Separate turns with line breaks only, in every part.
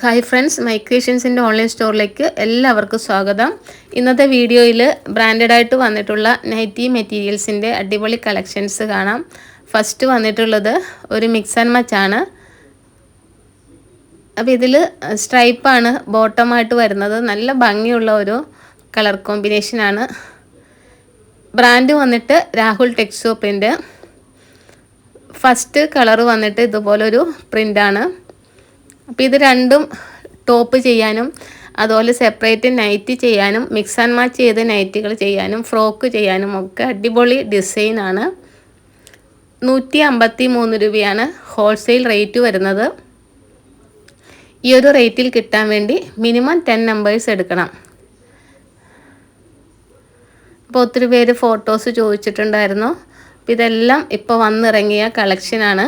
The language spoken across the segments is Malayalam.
ഹായ് ഫ്രണ്ട്സ് മൈക്രീഷ്യൻസിന്റെ ഓൺലൈൻ സ്റ്റോറിലേക്ക് എല്ലാവർക്കും സ്വാഗതം. ഇന്നത്തെ വീഡിയോയിൽ ബ്രാൻഡഡ് ആയിട്ട് വന്നിട്ടുള്ള നൈറ്റി മെറ്റീരിയൽസിന്റെ അടിപൊളി കളക്ഷൻസ് കാണാം. ഫസ്റ്റ് വന്നിട്ടുള്ളത് ഒരു മിക്സ് ആൻഡ് മച്ച് ആണ്. അപ്പോൾ ഇതിൽ സ്ട്രൈപ്പാണ് ബോട്ടമായിട്ട് വരുന്നത്. നല്ല ഭംഗിയുള്ള ഒരു കളർ കോമ്പിനേഷനാണ് ബ്രാൻഡ് വന്നിട്ട് രാഹുൽ ടെക്സ്റ്റോപ്പിന്റെ ഫസ്റ്റ് കളർ വന്നിട്ട് ഇതുപോലൊരു പ്രിന്റാണ് അപ്പോൾ ഇത് രണ്ടും ടോപ്പ് ചെയ്യാനും അതുപോലെ സെപ്പറേറ്റ് നൈറ്റ് ചെയ്യാനും മിക്സ് ആൻഡ് മാച്ച് ചെയ്ത് നൈറ്റുകൾ ചെയ്യാനും ഫ്രോക്ക് ചെയ്യാനും ഒക്കെ അടിപൊളി ഡിസൈനാണ് നൂറ്റി അമ്പത്തി മൂന്ന് രൂപയാണ് ഹോൾസെയിൽ റേറ്റ് വരുന്നത്. ഈ ഒരു റേറ്റിൽ കിട്ടാൻ വേണ്ടി മിനിമം ടെൻ നമ്പേഴ്സ് എടുക്കണം. അപ്പോൾ ഒത്തിരി പേര് ഫോട്ടോസ് ചോദിച്ചിട്ടുണ്ടായിരുന്നു. അപ്പോൾ ഇതെല്ലാം ഇപ്പോൾ വന്നിറങ്ങിയ കളക്ഷനാണ്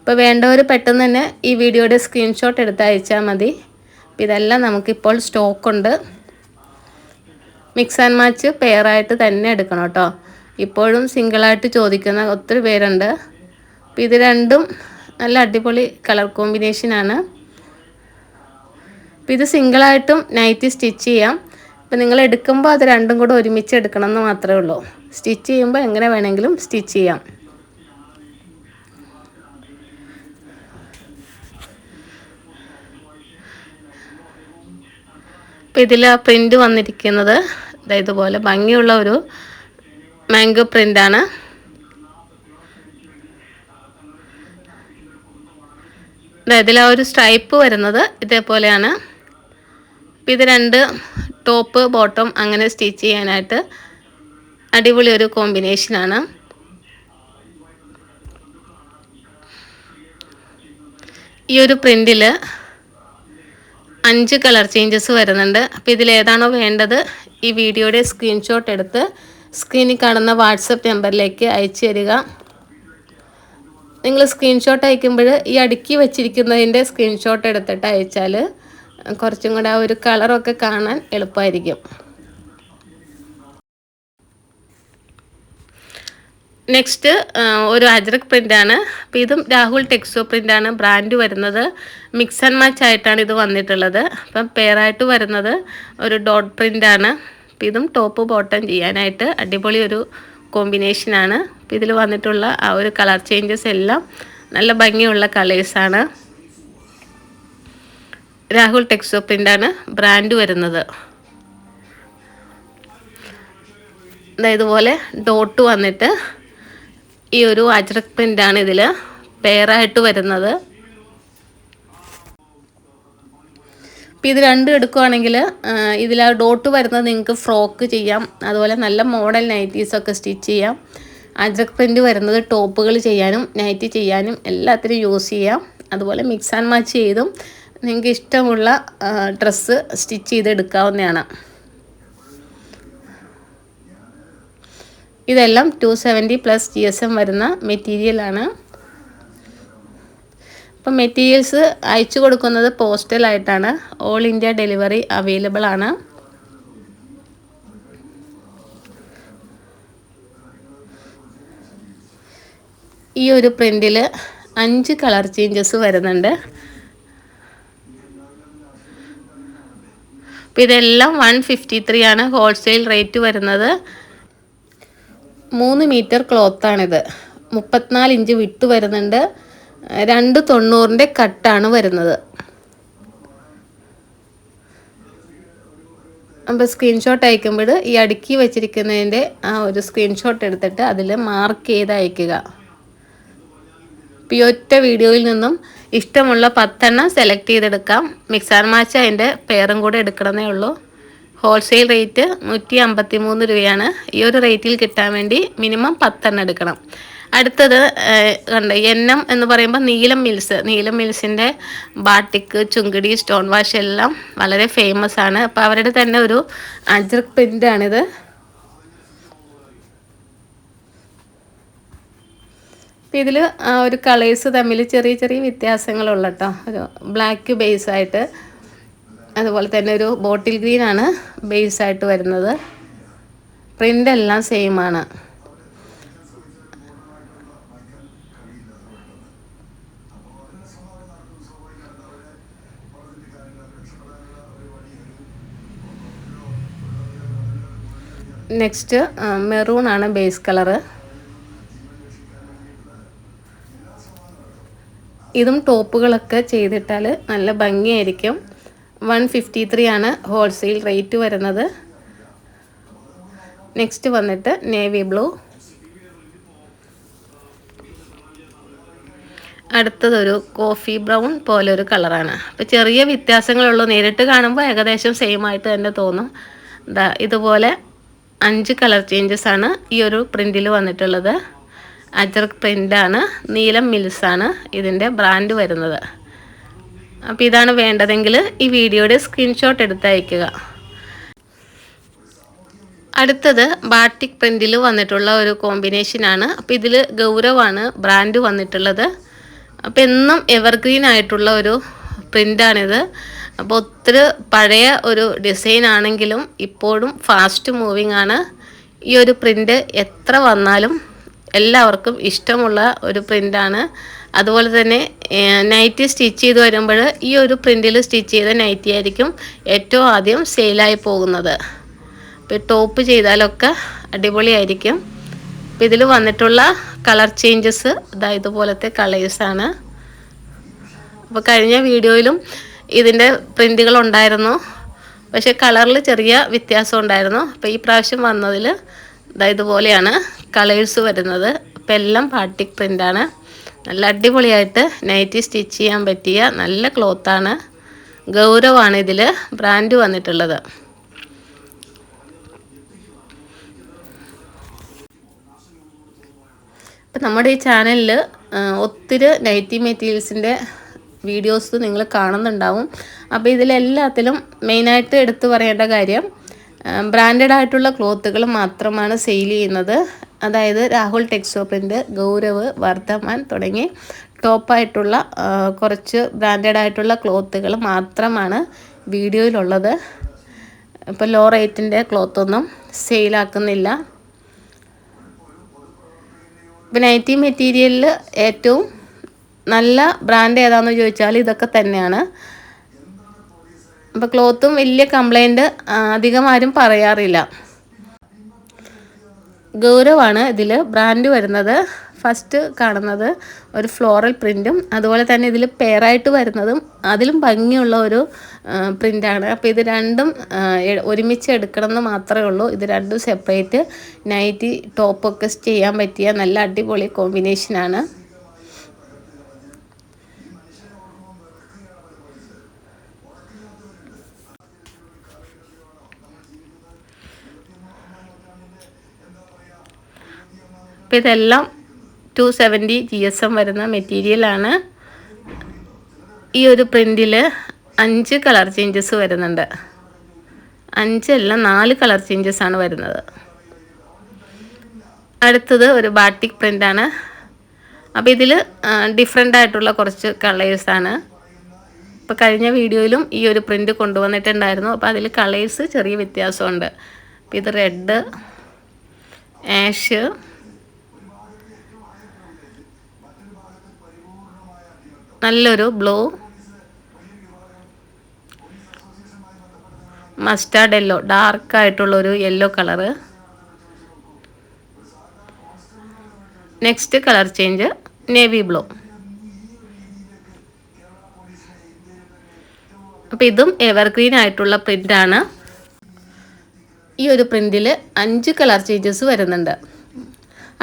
അപ്പോൾ വേണ്ടവർ പെട്ടെന്ന് തന്നെ ഈ വീഡിയോയുടെ സ്ക്രീൻഷോട്ട് എടുത്ത് അയച്ചാൽ മതി. അപ്പോൾ ഇതെല്ലാം നമുക്കിപ്പോൾ സ്റ്റോക്കുണ്ട് മിക്സ് ആൻഡ് മാച്ച് പെയറായിട്ട് തന്നെ എടുക്കണം കേട്ടോ. ഇപ്പോഴും സിംഗിളായിട്ട് ചോദിക്കുന്ന ഒത്തിരി പേരുണ്ട്. അപ്പോൾ ഇത് രണ്ടും നല്ല അടിപൊളി കളർ കോമ്പിനേഷനാണ് അപ്പോൾ ഇത് സിംഗിളായിട്ടും നൈറ്റി സ്റ്റിച്ച് ചെയ്യാം. അപ്പോൾ നിങ്ങൾ എടുക്കുമ്പോൾ അത് രണ്ടും കൂടെ ഒരുമിച്ച് എടുക്കണം എന്ന് മാത്രമേ ഉള്ളൂ. സ്റ്റിച്ച് ചെയ്യുമ്പോൾ എങ്ങനെ വേണമെങ്കിലും സ്റ്റിച്ച് ചെയ്യാം. ഇതിൽ പ്രിന്റ് വന്നിരിക്കുന്നത്. ഇതുപോലെ ഭംഗിയുള്ള ഒരു മാംഗോ പ്രിന്റാണ് ഇതിൽ ആ ഒരു സ്ട്രൈപ്പ് വരുന്നത് ഇതേപോലെയാണ്. ഇത് രണ്ട് ടോപ്പ് ബോട്ടം അങ്ങനെ സ്റ്റിച്ച് ചെയ്യാനായിട്ട് അടിപൊളി ഒരു കോമ്പിനേഷനാണ് ഈ ഒരു പ്രിന്റിൽ അഞ്ച് കളർ ചേഞ്ചസ് വരുന്നുണ്ട്. അപ്പോൾ ഇതിലേതാണോ വേണ്ടത്? ഈ വീഡിയോയുടെ സ്ക്രീൻഷോട്ട് എടുത്ത് സ്ക്രീനിൽ കാണുന്ന വാട്സപ്പ് നമ്പറിലേക്ക് അയച്ചു തരിക. നിങ്ങൾ സ്ക്രീൻഷോട്ട് അയക്കുമ്പോൾ ഈ അടുക്കി വെച്ചിരിക്കുന്നതിന്റെ സ്ക്രീൻഷോട്ട് എടുത്തിട്ട് അയച്ചാൽ കുറച്ചും കൂടെ ആ ഒരു കളറൊക്കെ കാണാൻ എളുപ്പമായിരിക്കും. നെക്സ്റ്റ് ഒരു അജ്രക് പ്രിന്റാണ് അപ്പോൾ ഇതും രാഹുൽ ടെക്സോ പ്രിന്റാണ് ബ്രാൻഡ് വരുന്നത് മിക്സ് ആൻഡ് മാച്ച് ആയിട്ടാണ് ഇത് വന്നിട്ടുള്ളത്. അപ്പം പെയറായിട്ട് വരുന്നത് ഒരു ഡോട്ട് പ്രിന്റാണ് അപ്പം ഇതും ടോപ്പ് ബോട്ടം ചെയ്യാനായിട്ട് അടിപൊളി ഒരു കോമ്പിനേഷനാണ് അപ്പം ഇതിൽ വന്നിട്ടുള്ള ആ ഒരു കളർ ചേഞ്ചസ് എല്ലാം നല്ല ഭംഗിയുള്ള കളേഴ്സാണ് രാഹുൽ ടെക്സോ പ്രിന്റാണ് ബ്രാൻഡ് വരുന്നത്. ഇതുപോലെ ഡോട്ട് വന്നിട്ട് ഈ ഒരു അജ്രക് പ്രിന്റാണ് ഇതിൽ പെയറായിട്ട് വരുന്നത്. അപ്പോൾ ഇത് രണ്ടും എടുക്കുവാണെങ്കിൽ ഇതിൽ ആ ഡോട്ട് വരുന്നത് നിങ്ങൾക്ക് ഫ്രോക്ക് ചെയ്യാം. അതുപോലെ നല്ല മോഡൽ നൈറ്റീസൊക്കെ സ്റ്റിച്ച് ചെയ്യാം. അജ്രക് പ്രിന്റ് വരുന്നത് ടോപ്പുകൾ ചെയ്യാനും നൈറ്റ് ചെയ്യാനും എല്ലാത്തിനും യൂസ് ചെയ്യാം. അതുപോലെ മിക്സ് ആൻഡ് മാച്ച് ചെയ്തും നിങ്ങൾക്ക് ഇഷ്ടമുള്ള ഡ്രസ്സ് സ്റ്റിച്ച് ചെയ്തെടുക്കാവുന്നതാണ്. ഇതെല്ലാം two seventy plus G S M വരുന്ന മെറ്റീരിയലാണ് അപ്പം മെറ്റീരിയൽസ് അയച്ചു കൊടുക്കുന്നത് പോസ്റ്റലായിട്ടാണ് ഓൾ ഇന്ത്യ ഡെലിവറി അവൈലബിൾ ആണ്. ഈ ഒരു പ്രിന്റിൽ അഞ്ച് കളർ ചേഞ്ചസ് വരുന്നുണ്ട്. ഇതെല്ലാം വൺ ഫിഫ്റ്റി ത്രീ ആണ്. ഹോൾസെയിൽ റേറ്റ് വരുന്നത്. മൂന്ന് മീറ്റർ ക്ലോത്താണിത്. മുപ്പത്തിനാല് ഇഞ്ച് വിട്ട് വരുന്നുണ്ട്. രണ്ട് തൊണ്ണൂറിന്റെ കട്ടാണ് വരുന്നത്. അപ്പോൾ സ്ക്രീൻഷോട്ട് അയക്കുമ്പോൾ ഈ അടുക്കി വെച്ചിരിക്കുന്നതിന്റെ ആ ഒരു സ്ക്രീൻഷോട്ട് എടുത്തിട്ട് അതിൽ മാർക്ക് ചെയ്ത് അയക്കുക. ഈ ഒറ്റ വീഡിയോയിൽ നിന്നും ഇഷ്ടമുള്ള പത്തെണ്ണം സെലക്ട് ചെയ്തെടുക്കാം. മിക്സ് മാച്ച് അതിന്റെ പേരും കൂടെ എടുക്കണമെന്നേ ഉള്ളൂ. ഹോൾസെയിൽ റേറ്റ് നൂറ്റി അമ്പത്തി മൂന്ന് രൂപയാണ്. ഈ ഒരു റേറ്റിൽ കിട്ടാൻ വേണ്ടി മിനിമം പത്തെണ്ണം എടുക്കണം. അടുത്തത് കണ്ട് എണ്ണം എന്ന് പറയുമ്പോൾ നീലം മിൽസ്. നീലം മിൽസിന്റെ ബാട്ടിക്ക് ചുങ്കിടി സ്റ്റോൺ വാഷ് എല്ലാം വളരെ ഫേമസ് ആണ്. അപ്പോൾ അവരുടെ തന്നെ ഒരു അജർക്ക് പ്രിന്റാണിത്. അപ്പോൾ ഇതിൽ ഒരു കളേഴ്സ് തമ്മിൽ ചെറിയ ചെറിയ വ്യത്യാസങ്ങളുള്ള കേട്ടോ ഒരു ബ്ലാക്ക് ബേസ് ആയിട്ട് അതുപോലെ തന്നെ ഒരു ബോട്ടിൽ ഗ്രീൻ ആണ് ബേസ് ആയിട്ട് വരുന്നത്. പ്രിന്റ് എല്ലാം സെയിം ആണ്. നെക്സ്റ്റ് മെറൂൺ ആണ് ബേസ് കളറ് ഇതും ടോപ്പുകളൊക്കെ ചെയ്തിട്ടാൽ നല്ല ഭംഗിയായിരിക്കും. വൺ ഫിഫ്റ്റി ത്രീ ആണ് ഹോൾസെയിൽ റേറ്റ് വരുന്നത്. നെക്സ്റ്റ് വന്നിട്ട് നേവി ബ്ലൂ. അടുത്തതൊരു കോഫി ബ്രൗൺ പോലെ ഒരു കളറാണ്. അപ്പോൾ ചെറിയ വ്യത്യാസങ്ങളുള്ളൂ. നേരിട്ട് കാണുമ്പോൾ ഏകദേശം സെയിം ആയിട്ട് തന്നെ തോന്നും. ഇതുപോലെ അഞ്ച് കളർ ചേഞ്ചസ് ആണ് ഈ ഒരു പ്രിന്റിൽ വന്നിട്ടുള്ളത്. അജർക്ക് പ്രിന്റാണ് നീലം മിൽസാണ് ഇതിന്റെ ബ്രാൻഡ് വരുന്നത്. അപ്പോൾ ഇതാണ് വേണ്ടതെങ്കിൽ ഈ വീഡിയോയുടെ സ്ക്രീൻഷോട്ട് എടുത്ത് അയക്കുക അടുത്തത് ബാട്ടിക് പ്രിന്റിൽ വന്നിട്ടുള്ള ഒരു കോമ്പിനേഷനാണ് അപ്പോൾ ഇതിൽ ഗൗരവാണ് ബ്രാൻഡ് വന്നിട്ടുള്ളത്. അപ്പോൾ എന്നും എവർഗ്രീൻ ആയിട്ടുള്ള ഒരു പ്രിന്റാണിത് അപ്പോൾ ഒത്തിരി പഴയ ഒരു ഡിസൈൻ ആണെങ്കിലും ഇപ്പോഴും ഫാസ്റ്റ് മൂവിങ് ആണ്. ഈ ഒരു പ്രിന്റ് എത്ര വന്നാലും എല്ലാവർക്കും ഇഷ്ടമുള്ള ഒരു പ്രിന്റാണ് അതുപോലെ തന്നെ നൈറ്റി സ്റ്റിച്ച് ചെയ്ത് വരുമ്പോൾ ഈ ഒരു പ്രിന്റിൽ സ്റ്റിച്ച് ചെയ്ത നൈറ്റി ആയിരിക്കും ഏറ്റവും ആദ്യം സെയിലായി പോകുന്നത്. ഇപ്പോൾ ടോപ്പ് ചെയ്താലൊക്കെ അടിപൊളിയായിരിക്കും. അപ്പോൾ ഇതിൽ വന്നിട്ടുള്ള കളർ ചേഞ്ചസ് ഇതാ ഇതുപോലത്തെ കളേഴ്സാണ് അപ്പോൾ കഴിഞ്ഞ വീഡിയോയിലും ഇതിന്റെ പ്രിന്റുകൾ ഉണ്ടായിരുന്നു. പക്ഷേ കളറിൽ ചെറിയ വ്യത്യാസം ഉണ്ടായിരുന്നു. അപ്പോൾ ഈ പ്രാവശ്യം വന്നതിൽ ഇതാ ഇതുപോലെയാണ് കളേഴ്സ് വരുന്നത്. അപ്പോൾ എല്ലാം പാട്ടിക് പ്രിന്റാണ് നല്ല അടിപൊളിയായിട്ട് നൈറ്റി സ്റ്റിച്ച് ചെയ്യാൻ പറ്റിയ നല്ല ക്ലോത്താണ്. ഗൗരവാണ് ഇതിൽ ബ്രാൻഡ് വന്നിട്ടുള്ളത്. ഇപ്പം നമ്മുടെ ഈ ചാനലിൽ ഒത്തിരി നൈറ്റി മെറ്റീരിയൽസിന്റെ വീഡിയോസ് നിങ്ങൾ കാണുന്നുണ്ടാവും. അപ്പോൾ ഇതിലെല്ലാത്തിലും മെയിനായിട്ട് എടുത്തു പറയേണ്ട കാര്യം ബ്രാൻഡഡ് ആയിട്ടുള്ള ക്ലോത്തുകൾ മാത്രമാണ് സെയിൽ ചെയ്യുന്നത്. അതായത് രാഹുൽ ടെക്സോപ്പിന്റെ ഗൗരവ് വർദ്ധമാൻ തുടങ്ങി ടോപ്പായിട്ടുള്ള കുറച്ച് ബ്രാൻഡഡ് ആയിട്ടുള്ള ക്ലോത്തുകൾ മാത്രമാണ് വീഡിയോയിലുള്ളത്. ഇപ്പോൾ ലോ റേറ്റിന്റെ ക്ലോത്തൊന്നും സെയിലാക്കുന്നില്ല. ഇപ്പം നൈറ്റി മെറ്റീരിയലിൽ ഏറ്റവും നല്ല ബ്രാൻഡ് ഏതാണെന്ന് ചോദിച്ചാൽ ഇതൊക്കെ തന്നെയാണ്. അപ്പോൾ ക്ലോത്തും വലിയ കംപ്ലൈന്റ് അധികം ആരും പറയാറില്ല. ഗൗരവാണ് ഇതിൽ ബ്രാൻഡ് വരുന്നത്. ഫസ്റ്റ് കാണുന്നത് ഒരു ഫ്ലോറൽ പ്രിന്റും അതുപോലെ തന്നെ ഇതിൽ പെയറായിട്ട് വരുന്നതും അതിലും ഭംഗിയുള്ള ഒരു പ്രിന്റാണ് അപ്പോൾ ഇത് രണ്ടും ഒരുമിച്ച് എടുക്കണം എന്ന് മാത്രമേ ഉള്ളൂ. ഇത് രണ്ടും സെപ്പറേറ്റ് നൈറ്റി ടോപ്പൊക്കെ ചെയ്യാൻ പറ്റിയ നല്ല അടിപൊളി കോമ്പിനേഷനാണ് അപ്പോൾ ഇതെല്ലാം two seventy G S M വരുന്ന മെറ്റീരിയലാണ് ഈ ഒരു പ്രിന്റിൽ അഞ്ച് കളർ ചേഞ്ചസ് വരുന്നുണ്ട്. അഞ്ചല്ല നാല് കളർ ചേഞ്ചസ് ആണ് വരുന്നത്. അടുത്തത് ഒരു ബാട്ടിക് പ്രിന്റാണ് അപ്പോൾ ഇതിൽ ഡിഫറെന്റ് ആയിട്ടുള്ള കുറച്ച് കളേഴ്സാണ് ഇപ്പോൾ കഴിഞ്ഞ വീഡിയോയിലും ഈ ഒരു പ്രിന്റ് കൊണ്ടുവന്നിട്ടുണ്ടായിരുന്നു. അപ്പോൾ അതിൽ കളേഴ്സ് ചെറിയ വ്യത്യാസമുണ്ട്. അപ്പോൾ ഇത് റെഡ് ആഷ് നല്ലൊരു ബ്ലൂ. മസ്റ്റാർഡ് യെല്ലോ ഡാർക്ക് ആയിട്ടുള്ളൊരു yellow colour next colour change navy blue അപ്പോൾ ഇതും എവർഗ്രീൻ ആയിട്ടുള്ള പ്രിന്റാണ് ഈ ഒരു പ്രിന്റിൽ അഞ്ച് കളർ ചേഞ്ചസ് വരുന്നുണ്ട്.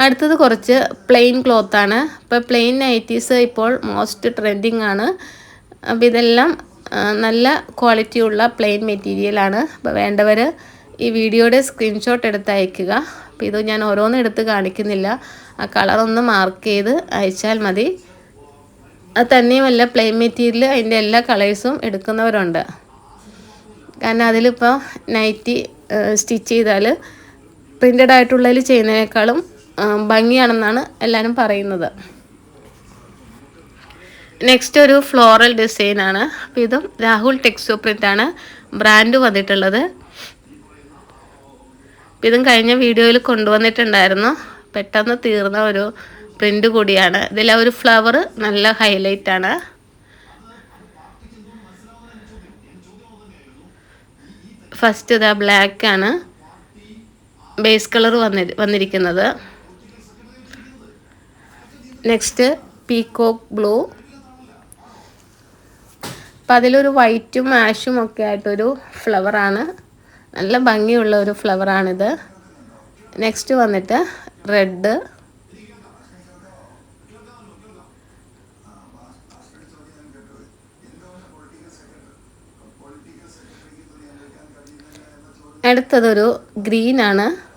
അടുത്തത് കുറച്ച് പ്ലെയിൻ ക്ലോത്താണ് ഇപ്പോൾ പ്ലെയിൻ നൈറ്റീസ് ഇപ്പോൾ മോസ്റ്റ് ട്രെൻഡിങ് ആണ്. അപ്പോൾ ഇതെല്ലാം നല്ല ക്വാളിറ്റിയുള്ള പ്ലെയിൻ മെറ്റീരിയലാണ് അപ്പോൾ വേണ്ടവർ ഈ വീഡിയോയുടെ സ്ക്രീൻഷോട്ട് എടുത്ത് അയക്കുക. അപ്പോൾ ഇത് ഞാൻ ഓരോന്നും എടുത്ത് കാണിക്കുന്നില്ല. ആ കളറൊന്ന് മാർക്ക് ചെയ്ത് അയച്ചാൽ മതി. അത് തന്നെയുമല്ല പ്ലെയിൻ മെറ്റീരിയൽ അതിന്റെ എല്ലാ കളേഴ്സും എടുക്കുന്നവരുണ്ട്. കാരണം അതിലിപ്പോൾ നൈറ്റി സ്റ്റിച്ച് ചെയ്താൽ പ്രിന്റഡ് ആയിട്ടുള്ളതിൽ ചെയ്യുന്നതിനേക്കാളും ഭംഗിയാണെന്നാണ് എല്ലാവരും പറയുന്നത്. നെക്സ്റ്റ് ഒരു ഫ്ലോറൽ ഡിസൈൻ ആണ്. അപ്പോൾ ഇതും രാഹുൽ ടെക്സോ ആണ്. ബ്രാൻഡ് വന്നിട്ടുള്ളത്. ഇതും കഴിഞ്ഞ വീഡിയോയിൽ കൊണ്ടുവന്നിട്ടുണ്ടായിരുന്നു. പെട്ടെന്ന് തീർന്ന ഒരു പ്രിന്റ് കൂടിയാണ്. ഇതിലെ ഒരു ഫ്ലവർ നല്ല ഹൈലൈറ്റ് ആണ്. ഫസ്റ്റ് ഇതാ ബ്ലാക്ക് ആണ്. ബേസ് കളർ വന്നി വന്നിരിക്കുന്നത്. നെക്സ്റ്റ് പീകോക്ക് ബ്ലൂ അപ്പം അതിലൊരു വൈറ്റും ആഷും ഒക്കെ ആയിട്ടൊരു ഫ്ലവറാണ് നല്ല ഭംഗിയുള്ള ഒരു ഫ്ലവറാണിത് നെക്സ്റ്റ് വന്നിട്ട് റെഡ് അടുത്തതൊരു ഗ്രീനാണ്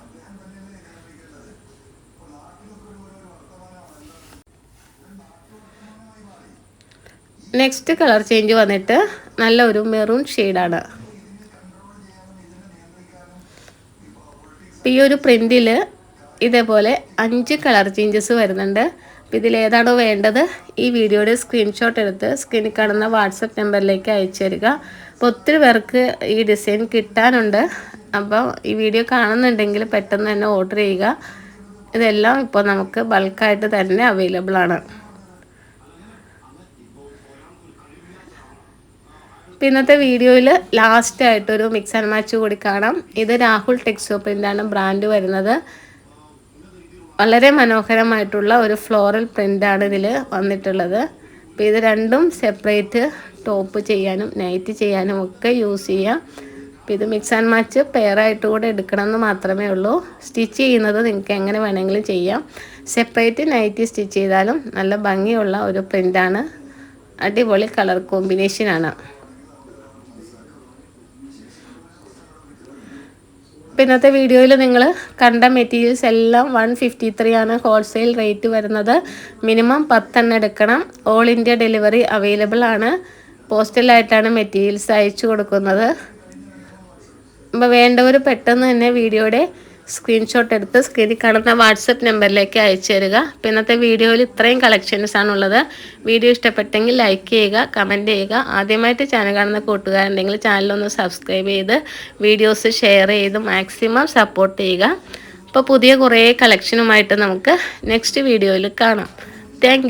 നെക്സ്റ്റ് കളർ ചേഞ്ച് വന്നിട്ട് നല്ല ഒരു മെറൂൺ ഷെയ്ഡാണ് ഈ ഒരു പ്രിന്റിൽ ഇതേപോലെ അഞ്ച് കളർ ചേഞ്ചസ് വരുന്നുണ്ട്. അപ്പോൾ ഇതിലേതാണോ വേണ്ടത് ഈ വീഡിയോയുടെ സ്ക്രീൻഷോട്ട് എടുത്ത് സ്ക്രീനിൽ കാണുന്ന വാട്സപ്പ് നമ്പറിലേക്ക് അയച്ചു തരിക. അപ്പോൾ ഒത്തിരി പേർക്ക് ഈ ഡിസൈൻ കിട്ടാനുണ്ട്. അപ്പോൾ ഈ വീഡിയോ കാണുന്നുണ്ടെങ്കിൽ പെട്ടെന്ന് തന്നെ ഓർഡർ ചെയ്യുക. ഇതെല്ലാം ഇപ്പോൾ നമുക്ക് ബൾക്കായിട്ട് തന്നെ അവൈലബിൾ ആണ്. അപ്പോൾ ഇന്നത്തെ വീഡിയോയിൽ ലാസ്റ്റ് ആയിട്ടൊരു മിക്സ് ആൻഡ് മാച്ച് കൂടി കാണാം. ഇത് രാഹുൽ ടെക്സ്റ്റോപ്പിന്റെ ആണ് ബ്രാൻഡ് വരുന്നത്. വളരെ മനോഹരമായിട്ടുള്ള ഒരു ഫ്ലോറൽ പ്രിന്റാണ് ഇതിൽ വന്നിട്ടുള്ളത്. അപ്പോൾ ഇത് രണ്ടും സെപ്പറേറ്റ് ടോപ്പ് ചെയ്യാനും നൈറ്റ് ചെയ്യാനും ഒക്കെ യൂസ് ചെയ്യാം. അപ്പോൾ ഇത് മിക്സ് ആൻഡ് മാച്ച് പെയറായിട്ട് കൂടെ എടുക്കണം എന്ന് മാത്രമേ ഉള്ളൂ. സ്റ്റിച്ച് ചെയ്യുന്നത് നിങ്ങൾക്ക് എങ്ങനെ വേണമെങ്കിലും ചെയ്യാം. സെപ്പറേറ്റ് നൈറ്റി സ്റ്റിച്ച് ചെയ്താലും നല്ല ഭംഗിയുള്ള ഒരു പ്രിന്റാണ് അടിപൊളി കളർ കോമ്പിനേഷനാണ് അപ്പോൾ ഇന്നത്തെ വീഡിയോയിൽ നിങ്ങൾ കണ്ട മെറ്റീരിയൽസ് എല്ലാം വൺ ഫിഫ്റ്റി ത്രീ ആണ് ഹോൾസെയിൽ റേറ്റ് വരുന്നത്. മിനിമം പത്തെണ്ണം എടുക്കണം. ഓൾ ഇന്ത്യ ഡെലിവറി അവൈലബിൾ ആണ്. പോസ്റ്റലായിട്ടാണ് മെറ്റീരിയൽസ് അയച്ചു കൊടുക്കുന്നത്. അപ്പോൾ വേണ്ടവർ പെട്ടെന്ന് തന്നെ വീഡിയോയുടെ സ്ക്രീൻഷോട്ട് എടുത്ത് സ്ക്രീനിൽ കാണുന്ന വാട്സപ്പ് നമ്പറിലേക്ക് അയച്ചു തരിക. അപ്പോൾ ഇന്നത്തെ വീഡിയോയിൽ ഇത്രയും കളക്ഷൻസ് ആണുള്ളത് വീഡിയോ ഇഷ്ടപ്പെട്ടെങ്കിൽ ലൈക്ക് ചെയ്യുക കമന്റ് ചെയ്യുക. ആദ്യമായിട്ട് ചാനൽ കാണുന്ന കൂട്ടുകാരുണ്ടെങ്കിൽ ചാനലൊന്ന് സബ്സ്ക്രൈബ് ചെയ്ത് വീഡിയോസ് ഷെയർ ചെയ്ത് മാക്സിമം സപ്പോർട്ട് ചെയ്യുക. അപ്പോൾ പുതിയ കുറേ കളക്ഷനുമായിട്ട് നമുക്ക് നെക്സ്റ്റ് വീഡിയോയിൽ കാണാം. താങ്ക്